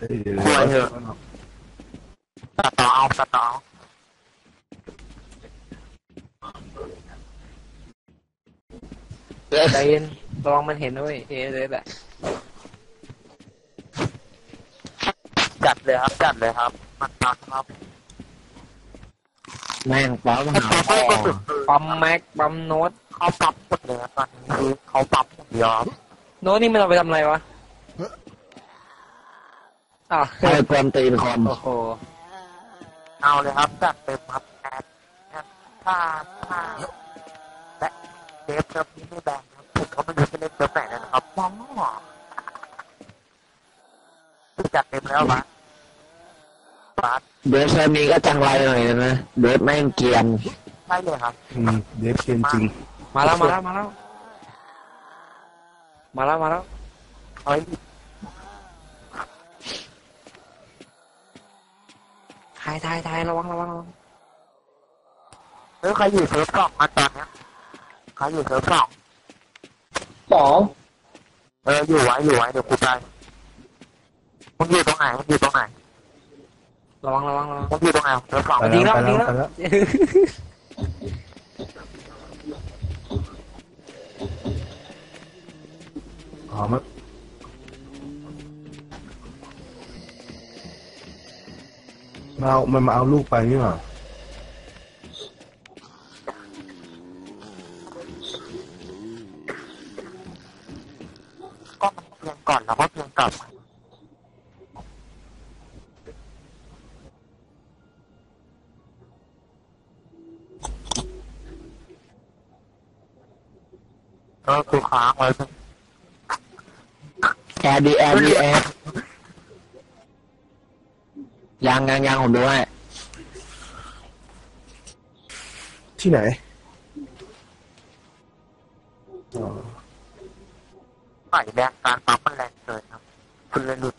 เอ้ยเดี๋ยวกลัวเถอะตัดต่อเอาตัดต่อเอาใจเย็นระวังมันเห็นนะเว้ยเอเลยแหละจัดเลยครับ จัดเลยครับ มันตัดครับแม่งป๊อปหาเขาพ่อก็สุดปั๊มแม็กปั๊มโน้ตเขาปรับหมดเลยครับตอนนี้คือเขาปรับหมดเดียวครับโน้ตนี่มันเอาไปทำอะไรวะ อ้าวใครกวนตีนคอมโอ้โหเอาเลยครับจัดเต็มครับแอดแอดถ้าถ้าและเดฟเซิร์ฟนี้ไม่แบนครับผมก็ไม่รู้จะเล่นเซิร์ฟไหนแล้วนะครับมองมั่วคือจัดเต็มแล้ววะบาสเดฟเซอร์มีก็จังไรหน่อยนะเดฟแม่งเกรียนใช่เลยครับอืมเดฟเคนจริง มาแล้วมาแล้วมาแล้วมาแล้วมาแล้วเฮ้ย ทายทายทายระวังระวังระวังเฮ้ยใครอยู่เซิร์ฟสองมาตอนเนี้ยใครอยู่เซิร์ฟสองสองเอออยู่ไว้อยู่ไว้เดี๋ยวกูไปมึงอยู่ตรงไหนมึงอยู่ตรงไหนระวังระวังระวังมึงอยู่ตรงไหนเซิร์ฟสองไปจริงแล้แล้ววไปจริงแล้วแล้วไปแล้วอ๋อมัน มาเอามันมาเอาลูกไปนี่หว่าก็มันเพียงก่อนแล้วก็เพียงกลับเออกูค้างไว้เพิ่งแอร์ดีแอร์ดีแอร์ ยังยังยังผมดูให้ที่ไหนอ๋อใส่แรงการปั๊มมันแรงเกินครับคุณเลยหลุด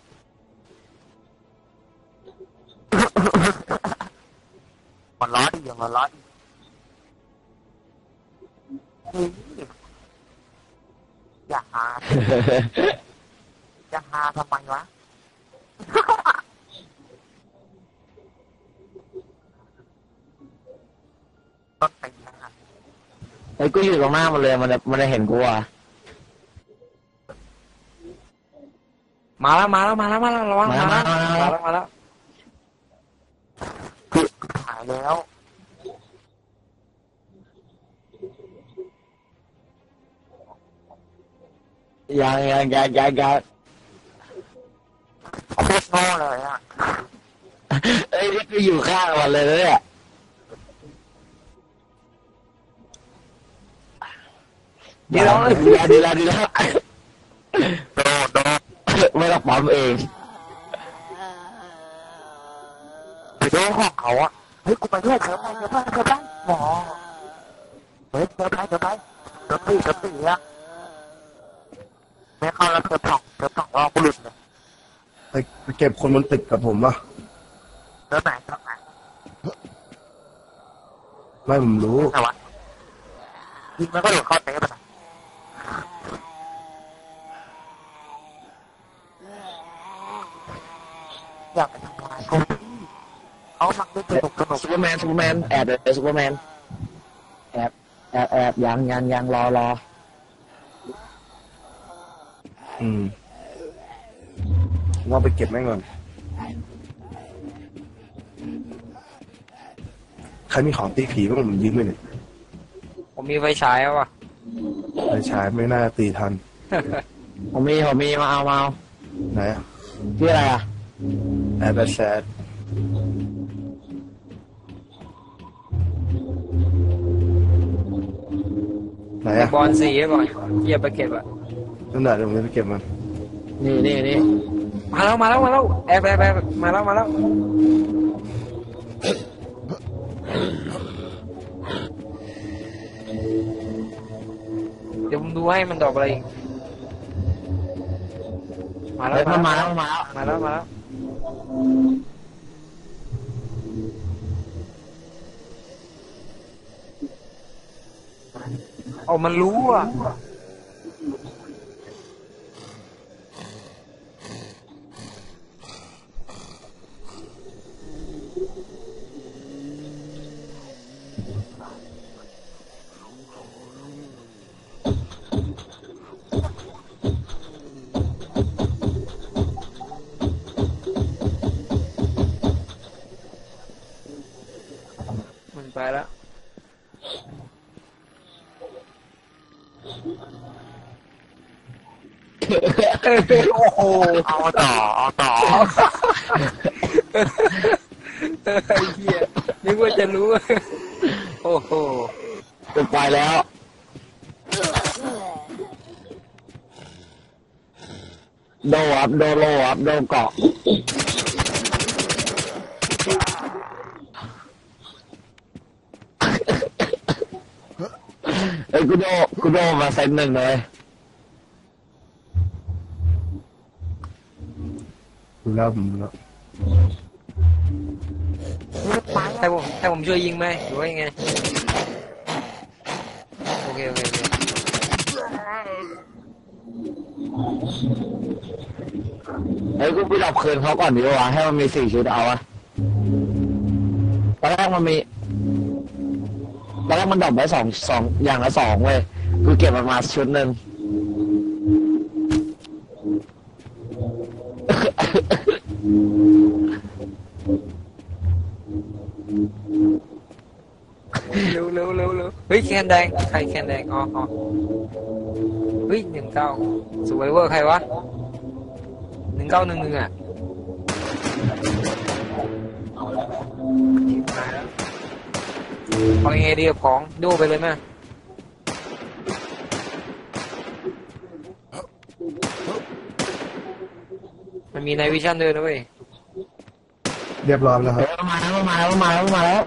มันร้อนดิอย่างมันร้อนดิเฮ้ยอย่าหา อย่าหาทำไมวะ ไอ้กูอยู่ตรงหน้ามันเลยมันมันจะเห็นกูอะมาแล้วมาแล้วมาแล้วมาแล้วระวังมาแล้วมาแล้วมาแล้วคือหายแล้วยังยังยังยังยังโคตรโง่เลยอะเอ้ยนี่กูอยู่ข้างมันเลยนะเนี่ย ดีแล้วดีแล้วดีแล้วดีแล้วโดดโดดไม่ต้องปั๊มเองไปดูของเขาอะเฮ้ยกูไปด้วยเถอะไปเถอะไปเถอะไปหมอเฮ้ยเถอะไปเถอะไปเถอะตีเถอะตีอะไม่เข้าแล้วเถอะสองเถอะสองรอบกูหลุดเลยไปเก็บคนบนตึกกับผมป่ะเถอะไหนเถอะไหนไม่ผมรู้ไหนวะยิงมันก็หลุดเข้าเตะไปนะ อยากไปทำลายเขาเขามักได้สนุกสนุกซูเปอร์แมนซูเปอร์แมนแอบเลยซูเปอร์แมนแอบแอบแอบยังยังยังรอรออืมว่าไปเก็บแม่งก่อนใครมีของตีผีบ้างผมยืมไปหน่อยผมมีไฟฉายแล้วว่ะไปใช้ไม่น่าตีทัน ผมมีผมมีมาเอามาเอาไหนอะ ชื่ออะไรอะ แอดแซดไหนอะบอลสีไว้ก่อนเหยียบไปเก็บอะนั่นแหละเดี๋ยวผมจะไปเก็บมัน นี่นี่นี่มาแล้วมาแล้วมาแล้วแอบแอบแอบมาแล้วมาแล้วเดี๋ยวผมดูให้มันดอกอะไรอีกมาแล้วเฮ้ยมันมาแล้วมันมาแล้วมาแล้ว มา โอ้โหเอาต่อเอาต่อไอ้เหี้ยนึกว่าจะรู้ โอ้โหกูไปแล้ว โดอัพโดโลอัพโดเกาะเอ้ยกูโดกูโดมาเซตหนึ่งเลย ดูแล้วผมดูแล้วให้ผมให้ผมช่วยยิงไหมหรือว่ายังไง โอเค โอเคโอเคเฮ้ยกูไปดับคืนเขาก่อนดีกว่าให้มันมีสี่ชุดเอาอะตอนแรกมันมีตอนแรกมันดับไว้สองสองอย่างละสองเว้ยกูเก็บมันมาชุดหนึ่ง ฮ้ยแคนแดงใครแคนแดงอ๋ออ๋อเฮ้ยหนึ่งเก้าสวยเวอร์ใครวะหนึ่งเก้าหนึ่งหนึ่งอะตายแล้วเอายังไงดีกับของดูไปเลยไหมมันมีในวิชั่นด้วยนะเว้ยเรียบร้อยแล้วคเฮ้รับยมาแล้วมาแล้วมาแล้วมาแล้ว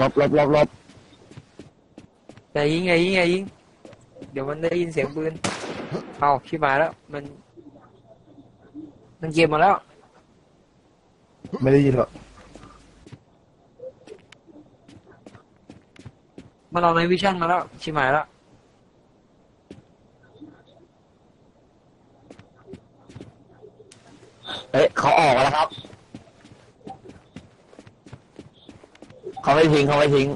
ลบลบลบลบ อย่ายิงอย่ายิงอย่ายิง เดี๋ยวมันได้ยินเสียงปืน เอาชิบหายแล้ว มัน มันเก็บหมาแล้ว ไม่ได้ยินหรอกมันเอาในวิชั่นมาแล้วชิบหายแล้วเฮ้ยเขาออกมาแล้วครับ เขาไม่ทิ้งเขาไม่ทิ้ง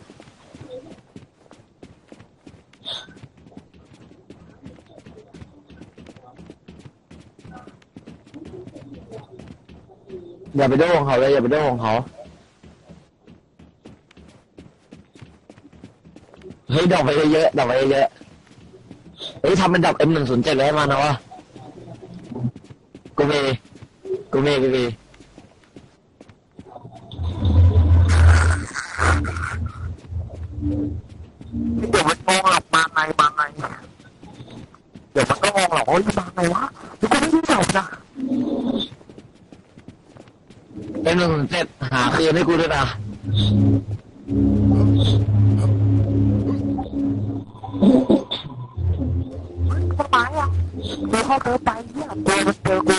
อย่าไปโดนของเขาเลยอย่าไปโดนของเขาเฮ้ยดอกไปเยอะๆดอกไปเยอะๆเฮ้ยทำเป็นดอก M หนึ่งศูนย์เจ็ดเลยมานนะวะกูเมกูเมกูมี อะเดี๋ยวเขาเดินไปเนี่ยเจอมันเจอกู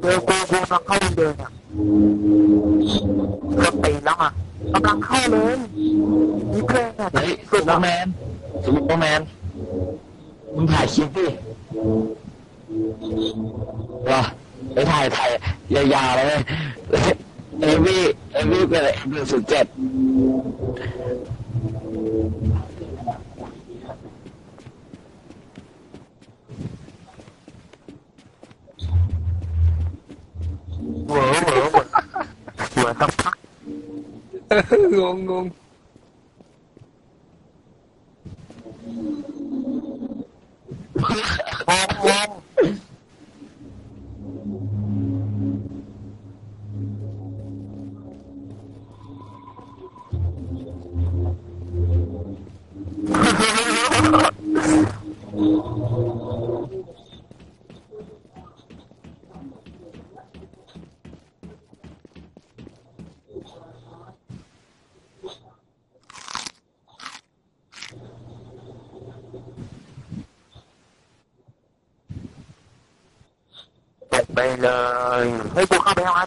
เจอกูกูกำลังเข้าเดินอะเริ่มตีแล้วอะกำลังเข้าเลยมีเพลงอะเฮ้ยซูเปอร์แมนซูเปอร์แมนมึงถ่ายคลิปดิวะไปถ่ายถ่ายยาวๆเลยเอวี่เอวี่เป็นอะไรหนึ่งศูนย์เจ็ด เหวอเหวอเหวอเหวอสักพัก งง ตกไปเลยเฮ้ยกูเข้าไปยังมา